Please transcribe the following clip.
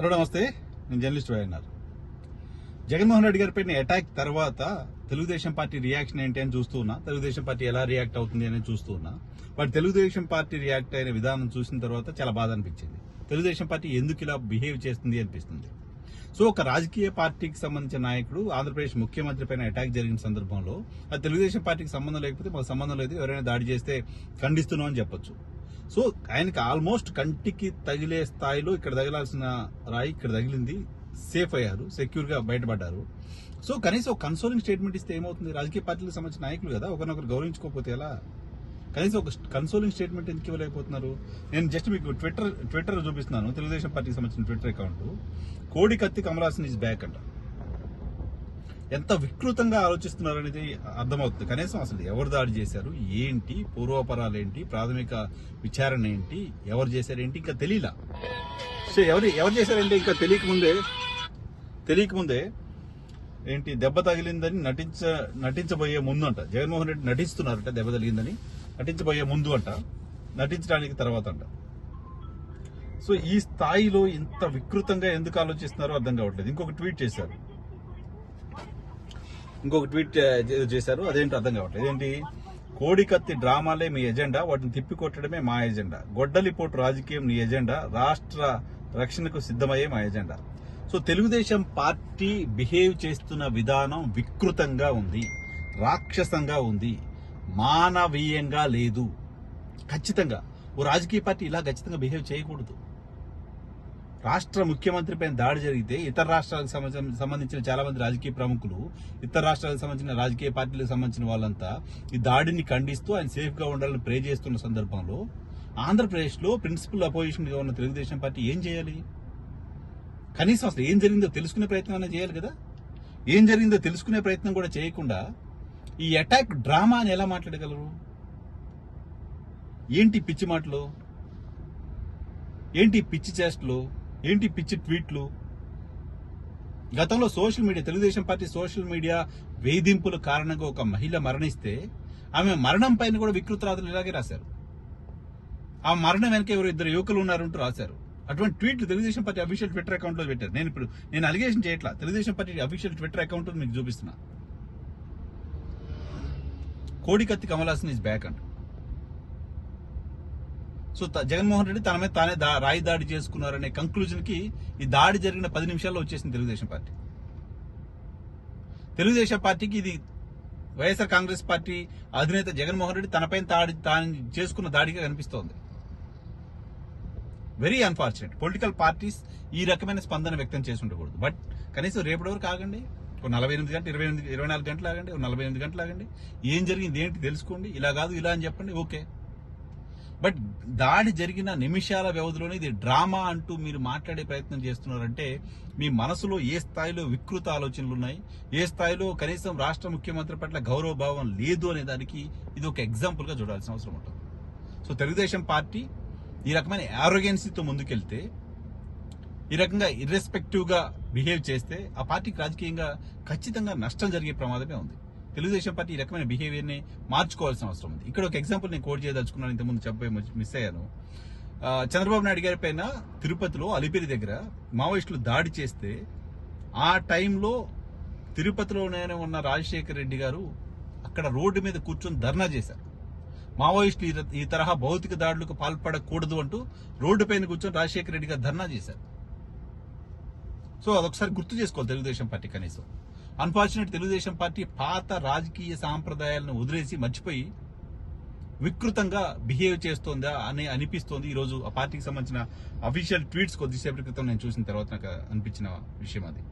Hello నమస్తే. నేను journalist YNR Jaganmohan Reddy గారి పైన అటాక్ తర్వాత తెలుగుదేశం పార్టీ రియాక్షన్ ఏంటి అని చూస్తూ ఉన్నా తెలుగుదేశం పార్టీ ఎలా రియాక్ట్ అవుతుంది అని చూస్తూ ఉన్నా బట్ తెలుగుదేశం పార్టీ రియాక్ట్ అయిన విధానం చూసిన తర్వాత చాలా బాధ అనిపించింది. తెలుగుదేశం పార్టీ ఎందుకు ఇలా బిహేవ్ చేస్తుంది అనిపిస్తుంది? సో ఒక రాజకీయ పార్టీకి సంబంధించిన నాయకుడు ఆంధ్రప్రదేశ్ ముఖ్యమంత్రి పైన అటాక్ జరిగిన సందర్భంలో అది తెలుగుదేశం పార్టీకి సంబంధం లేకపోతే మాకు సంబంధం లేదు ఎవరైనా దాడి చేస్తే ఖండిస్తున్నాం అని చెప్పొచ్చు. సో ఆయనకి ఆల్మోస్ట్ కంటికి తగిలే స్థాయిలో ఇక్కడ తగిలాల్సిన రాయి ఇక్కడ తగిలింది. సేఫ్ అయ్యారు. సెక్యూర్గా బయటపడ్డారు. సో కనీసం ఒక కన్సోలింగ్ స్టేట్మెంట్ ఇస్తే ఏమవుతుంది? రాజకీయ పార్టీలకు సంబంధించిన నాయకులు కదా ఒకరినొకరు గౌరవించుకోకపోతే ఎలా? కనీసం ఒక కన్సోలింగ్ స్టేట్మెంట్ ఎందుకు ఇవ్వలేకపోతున్నారు? నేను జస్ట్ మీకు ట్విట్టర్ ట్విట్టర్ చూపిస్తున్నాను. తెలుగుదేశం పార్టీకి సంబంధించిన ట్విట్టర్ అకౌంట్ కోడి కత్తి కమలాసన్ ఇస్ బ్యాక్ అంట. ఎంత వికృతంగా ఆలోచిస్తున్నారనేది అర్థమవుతుంది. కనీసం అసలు ఎవరు దాడి చేశారు? ఏంటి? పూర్వపరాలు ఏంటి? ప్రాథమిక విచారణ ఏంటి? ఎవరు చేశారు ఏంటి? ఇంకా తెలియలా సో ఎవరు ఎవరు చేశారంటే ఇంకా తెలియక ముందే తెలియక ముందే ఏంటి దెబ్బ తగిలిందని నటించ నటించబోయే ముందు అంట జగన్మోహన్ రెడ్డి నటిస్తున్నారట దెబ్బ తగిలిందని నటించబోయే ముందు అంట నటించడానికి తర్వాత అంట సో ఈ స్థాయిలో ఇంత వికృతంగా ఎందుకు ఆలోచిస్తున్నారో అర్థం కావట్లేదు. ఇంకొక ట్వీట్ చేశారు. ఇంకొక ట్వీట్ చేశారు. అదేంటో అర్థం కావట్లేదు. ఏంటి కోడికత్తి డ్రామాలే మీ ఎజెండా వాటిని తిప్పికొట్టడమే మా ఎజెండా. గొడ్డలిపోటు రాజకీయం నీ ఎజెండా రాష్ట్ర రక్షణకు సిద్ధమయ్యే మా agenda. So Telugu Desam party behave చేస్తున్న విధానం వికృతంగా ఉంది రాక్షసంగా ఉంది మానవీయంగా లేదు. ఖచ్చితంగా. ఓ రాజకీయ పార్టీ ఇలా ఖచ్చితంగా బిహేవ్ చేయకూడదు. రాష్ట్ర ముఖ్యమంత్రి పైన దాడి జరిగితే ఇతర రాష్ట్రాలకు సంబంధించిన సంబంధించిన చాలా మంది రాజకీయ ప్రముఖులు ఇతర రాష్ట్రాలకు సంబంధించిన రాజకీయ పార్టీలకు సంబంధించిన వాళ్ళంతా ఈ దాడిని ఖండిస్తూ ఆయన సేఫ్గా ఉండాలని ప్రే చేస్తున్న సందర్భంలో ఆంధ్రప్రదేశ్లో ప్రిన్సిపల్ అపోజిషన్గా ఉన్న తెలుగుదేశం పార్టీ ఏం చేయాలి? కనీసం అసలు ఏం జరిగిందో తెలుసుకునే ప్రయత్నం అయినా చేయాలి కదా? ఏం జరిగిందో తెలుసుకునే ప్రయత్నం కూడా చేయకుండా ఈ అటాక్ డ్రామా అని ఎలా మాట్లాడగలరు? ఏంటి పిచ్చి మాటలు? ఏంటి పిచ్చి చేష్టలు? ఏంటి పిచ్చి ట్వీట్లు? గతంలో social media Telugu Desam party social media వేధింపుల కారణంగా ఒక మహిళ మరణిస్తే ఆమె మరణం పైన కూడా వికృతరాదులు ఇలాగే రాశారు. ఆ మరణం వెనక ఎవరు ఇద్దరు యువకులు ఉన్నారంటూ రాశారు. అటువంటి ట్వీట్లు తెలుగుదేశం పార్టీ అఫీషియల్ ట్విట్టర్ అకౌంట్లో పెట్టారు. నేను ఇప్పుడు నేను అలిగేషన్ చేయట్లా. Telugu Desam party official Twitter account మీకు చూపిస్తున్నా. కోడికత్తి కమలాసన్ ఇస్ బ్యాక్ అంట. సో జగన్మోహన్ రెడ్డి తన మీద తానే దా- రాయి దాడి చేసుకున్నారనే కంక్లూజన్కి ఈ దాడి జరిగిన పది నిమిషాల్లో వచ్చేసింది తెలుగుదేశం పార్టీ. తెలుగుదేశం పార్టీకి ఇది వైఎస్ఆర్ కాంగ్రెస్ పార్టీ అధినేత జగన్మోహన్ రెడ్డి తనపైన దాడి తాను చేసుకున్న దాడిగా కనిపిస్తోంది. వెరీ అన్ఫార్చునేట్ పొలిటికల్ పార్టీస్ ఈ రకమైన స్పందన వ్యక్తం చేసి ఉండకూడదు. బట్ కనీసం రేపటి వరకు ఆగండి. ఒక నలభై ఎనిమిది గంటలు ఇరవై ఎనిమిది ఇరవై నాలుగు గంటలు ఆగండి ఒక నలభై ఎనిమిది గంటలు ఆగండి. ఏం జరిగింది ఏంటి తెలుసుకోండి. ఇలా కాదు ఇలా అని చెప్పండి. ఓకే. బట్ దాడి జరిగిన నిమిషాల వ్యవధిలోనే ఇది డ్రామా అంటూ మీరు మాట్లాడే ప్రయత్నం చేస్తున్నారంటే మీ మనసులో ఏ స్థాయిలో వికృత ఆలోచనలు ఉన్నాయి? ఏ స్థాయిలో కనీసం రాష్ట్ర ముఖ్యమంత్రి పట్ల గౌరవ భావం లేదు అనే దానికి ఇది ఒక ఎగ్జాంపుల్గా చూడాల్సిన అవసరం ఉంటుంది. సో తెలుగుదేశం పార్టీ ఈ రకమైన ఆరోగెన్సీతో ముందుకెళ్తే ఈ రకంగా ఇర్రెస్పెక్టివ్గా బిహేవ్ చేస్తే ఆ పార్టీకి రాజకీయంగా ఖచ్చితంగా నష్టం జరిగే ప్రమాదమే ఉంది. తెలుగుదేశం పార్టీ ఈ రకమైన బిహేవియర్ని మార్చుకోవాల్సిన అవసరం ఉంది. ఇక్కడ ఒక ఎగ్జాంపుల్ నేను కోట్ చేయదలుచుకున్నాను ఇంతకుముందు చెప్పే మిస్ అయ్యాను. చంద్రబాబు నాయుడు గారి పైన తిరుపతిలో అలిపిరి దగ్గర మావోయిస్టులు దాడి చేస్తే ఆ టైంలో తిరుపతిలోనే ఉన్న రాజశేఖర్ రెడ్డి గారు అక్కడ రోడ్డు మీద కూర్చొని ధర్నా చేశారు. మావోయిస్టులు ఈ ఈ తరహా భౌతిక దాడులకు పాల్పడకూడదు అంటూ రోడ్డు పైన కూర్చొని రాజశేఖర రెడ్డి గారు ధర్నా చేశారు. సో అదొకసారి గుర్తు చేసుకోవాలి తెలుగుదేశం పార్టీ కనీసం. అన్ఫార్చునేట్ తెలుగుదేశం పార్టీ పాత రాజకీయ సాంప్రదాయాలను వదిలేసి మర్చిపోయి వికృతంగా బిహేవ్ చేస్తోందా అని అనిపిస్తోంది. ఈ రోజు ఆ పార్టీకి సంబంధించిన అఫీషియల్ ట్వీట్స్ కొద్దిసేపటి క్రితం నేను చూసిన తర్వాత నాకు అనిపించిన విషయం అది.